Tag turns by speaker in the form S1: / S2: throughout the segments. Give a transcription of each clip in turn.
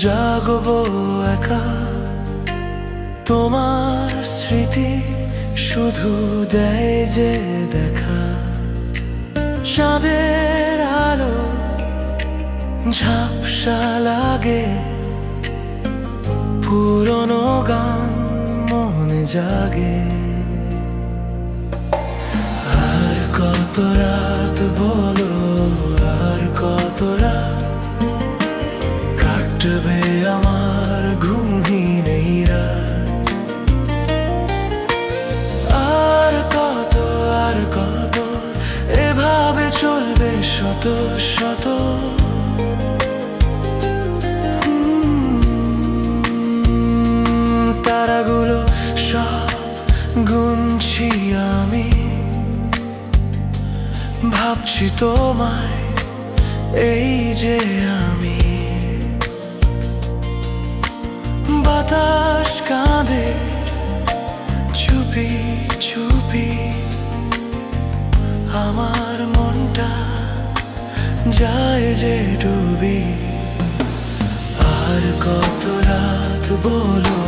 S1: জাগবো একা। তোমার স্মৃতি শুধু দেয় যে দেখা। চাঁদের আলো ঝাপসা লাগে। পুরনো গান মনে জাগে। আর কত রাত শত শত। তারাগুলো সব গুনছি আমি। ভাবছি তোমায় এই যে আমি। বাতাস কাঁদে চুপি চুপি। আমার মনটা যায় যে ডুবি। আর কত রাত বলো,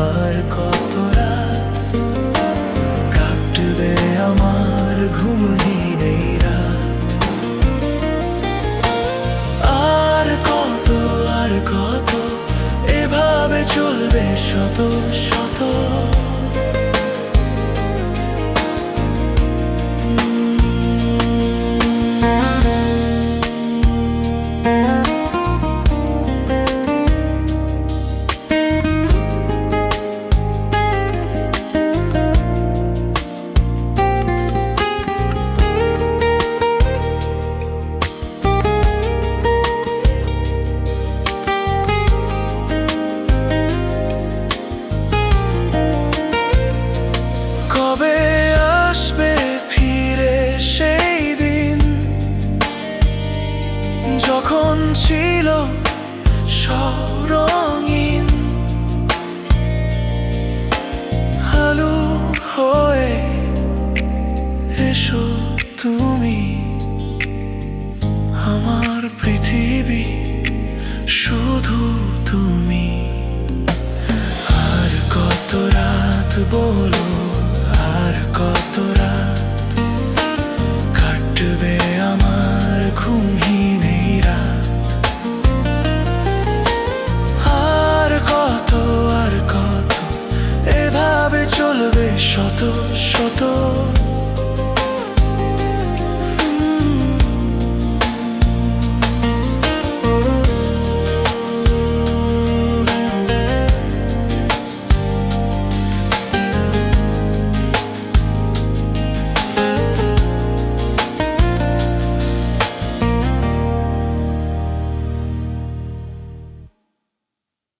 S1: আর কত রাত কাটবে আমার ঘুমহীন এই রাত। আর কত আর কত, এভাবে চলবে শত শত। যখন ছিল সরঙিন? আলো হয়ে এসো তুমি। আমার পৃথিবী শুধু তুমি। আর কত রাত বলো